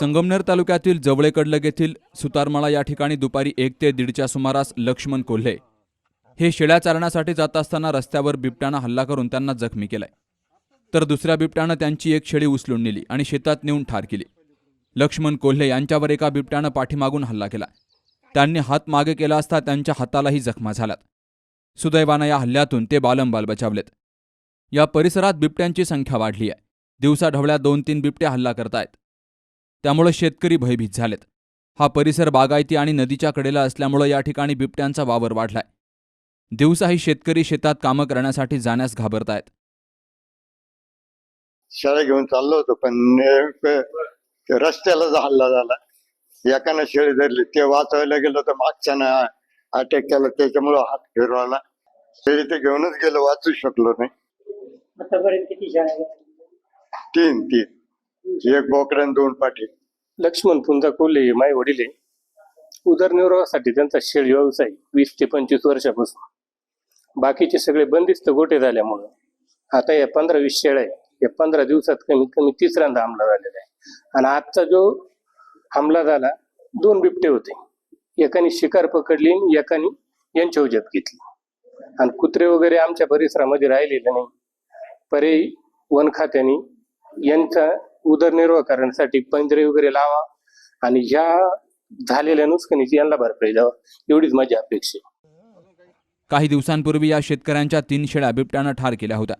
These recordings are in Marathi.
संगमनेर तालुक्यातील जवळेकडलग येथील सुतारमाळा या ठिकाणी दुपारी एक ते दीडच्या सुमारास लक्ष्मण कोल्हे हे शेळ्या चारण्यासाठी जात असताना रस्त्यावर बिबट्यानं हल्ला करून त्यांना जखमी केलाय. तर दुसऱ्या बिबट्यानं त्यांची एक शेळी उचलून नेली आणि शेतात नेऊन ठार केली. लक्ष्मण कोल्हे यांच्यावर एका बिबट्यानं पाठीमागून हल्ला केला. त्यांनी हात मागे केला असता त्यांच्या हातालाही जखमा झाल्यात. सुदैवानं या हल्ल्यातून ते बालंबाल बचावलेत. या परिसरात बिबट्यांची संख्या वाढली आहे दिवसा ढवळ्या दोन तीन बिबटे हल्ला करतायत. त्यामुळे शेतकरी भयभीत झालेत. हा परिसर बागायती आणि नदीच्या कडेला असल्यामुळे या ठिकाणी बिबट्यांचा वावर वाढलाय. दिवसाही शेतकरी शेतात कामं करण्यासाठी जाण्यास घाबरतायत. शेळ्या घेऊन चाललो होतो पण रस्त्याला हल्ला झाला एकानं शेळी धरली ते वाचवायला गेलो तर मागच्यानं अटॅक केला त्याच्यामुळं हात फिरवला शेळी ते घेऊनच गेलो वाचू शकलो नाही. आतापर्यंत किती शाळा आहेत? तीन तीन. एक बोकड्यान दोन पाठी लक्ष्मण पुंजा कोल्हे हे माझे वडील आहे. उदरनिर्वाहासाठी त्यांचा शेळ व्यवसाय वीस ते पंचवीस वर्षापासून. बाकीचे सगळे बंदिस्त गोटे झाल्यामुळं आता या पंधरा वीस शेळ्या आहे. या पंधरा दिवसात कमीत कमी तिसऱ्यांदा हमला झालेला आहे. आणि आजचा जो हमला झाला दोन बिबटे होते. एकाने शिकार पकडली आणि एकाने यांच्या उज्यात घेतली. आणि कुत्रे वगैरे आमच्या परिसरामध्ये राहिलेले नाही. परे वन खात्याने यांचा उदरनिर्वाह करण्यासाठी पंजरे वगैरे लावा आणि ह्या झालेल्या नुकसानीची यांना भरपाई द्यावा. एवढीच माझी अपेक्षा आहे. काही दिवसांपूर्वी या शेतकऱ्यांच्या तीन शेळ्या बिबट्यानं ठार केल्या होत्या.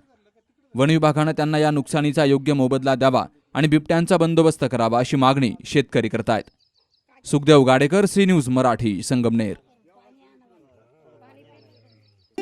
वन विभागानं त्यांना या नुकसानीचा योग्य मोबदला द्यावा आणि बिबट्यांचा बंदोबस्त करावा अशी मागणी शेतकरी करतायत. Sukhdev Gadekar C news Marathi Sangamner.